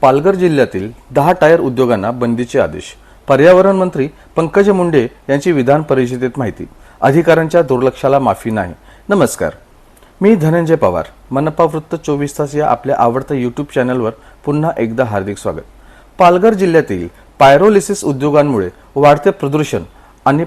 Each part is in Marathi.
पालघर जिल्ह्यातील दहा टायर उद्योगांना बंदीचे आदेश. पर्यावरण मंत्री पंकज मुंडे यांची विधान परिषदेत माहिती. अधिकाऱ्यांच्या दुर्लक्षाला माफी नाही. नमस्कार. मी धनंजय पवार. मनपा वृत्त चोवीस तास या आपल्या आवडत्या युट्यूब चॅनलवर पुन्हा एकदा हार्दिक स्वागत. पालघर जिल्ह्यातील पायरोलिसिस उद्योगांमुळे वाढते प्रदूषण आणि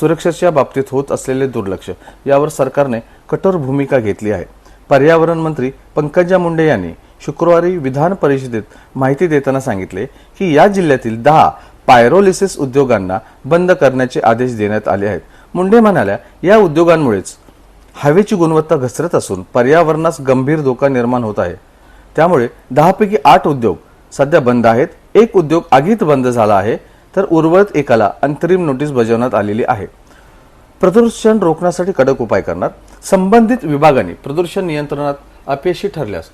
सुरक्षेच्या बाबतीत होत असलेले दुर्लक्ष यावर सरकारने कठोर भूमिका घेतली आहे. पर्यावरण मंत्री पंकजा मुंडे यांनी शुक्रवारी विधान परिषदेत माहिती देताना सांगितले की या जिल्ह्यातील दहा पायरोलिसिस उद्योगांना बंद करण्याचे आदेश देण्यात आले आहेत. मुंडे म्हणाल्या या उद्योगांमुळेच हवेची गुणवत्ता घसरत असून पर्यावरणास गंभीर धोका निर्माण होत आहे. त्यामुळे दहापैकी आठ उद्योग सध्या बंद आहेत. एक उद्योग आगीत बंद झाला आहे तर उर्वरित एकाला अंतरिम नोटीस बजावण्यात आलेली आहे. प्रदूषण रोखण्यासाठी कडक उपाय करणार. संबंधित विभागांनी प्रदूषण नियंत्रणात अपयशी ठरल्यास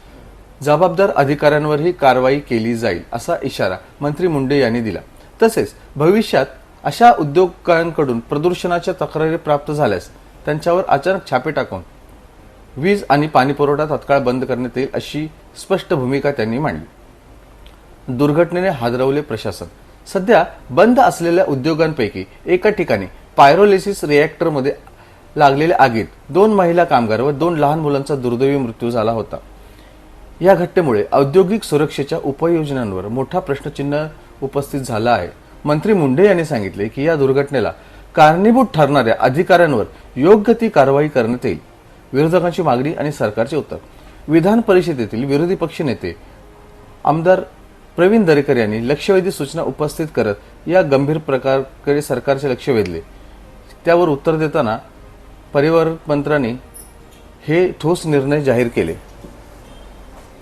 जबाबदार अधिकाऱ्यांवरही कारवाई केली जाईल असा इशारा मंत्री मुंडे यांनी दिला. तसेच भविष्यात अशा उद्योगांकडून प्रदूषणाच्या तक्रारी प्राप्त झाल्यास त्यांच्यावर अचानक छापे टाकून वीज आणि पाणी पुरवठा तात्काळ बंद करण्यात येईल अशी स्पष्ट भूमिका त्यांनी मांडली. दुर्घटनेने हादरवले प्रशासन. सध्या बंद असलेल्या उद्योगांपैकी एका ठिकाणी पायरोलिसिस रिएक्टरमध्ये लागलेल्या आगीत दोन महिला कामगार व दोन लहान मुलांचा दुर्दैवी मृत्यू झाला होता. या घटनेमुळे औद्योगिक सुरक्षेच्या उपाययोजनांवर मोठा प्रश्नचिन्ह उपस्थित झाला आहे. मंत्री मुंडे यांनी सांगितले की या दुर्घटनेला कारणीभूत ठरणाऱ्या अधिकाऱ्यांवर योग्य ती कारवाई करण्यात येईल. विरोधकांची मागणी आणि सरकारचे उत्तर. विधान परिषदेतील विरोधी पक्षनेते आमदार प्रवीण दरेकर यांनी लक्षवेधी सूचना उपस्थित करत या गंभीर प्रकारकडे सरकारचे लक्ष वेधले. त्यावर उत्तर देताना परिवार मंत्र्यांनी हे ठोस निर्णय जाहीर केले.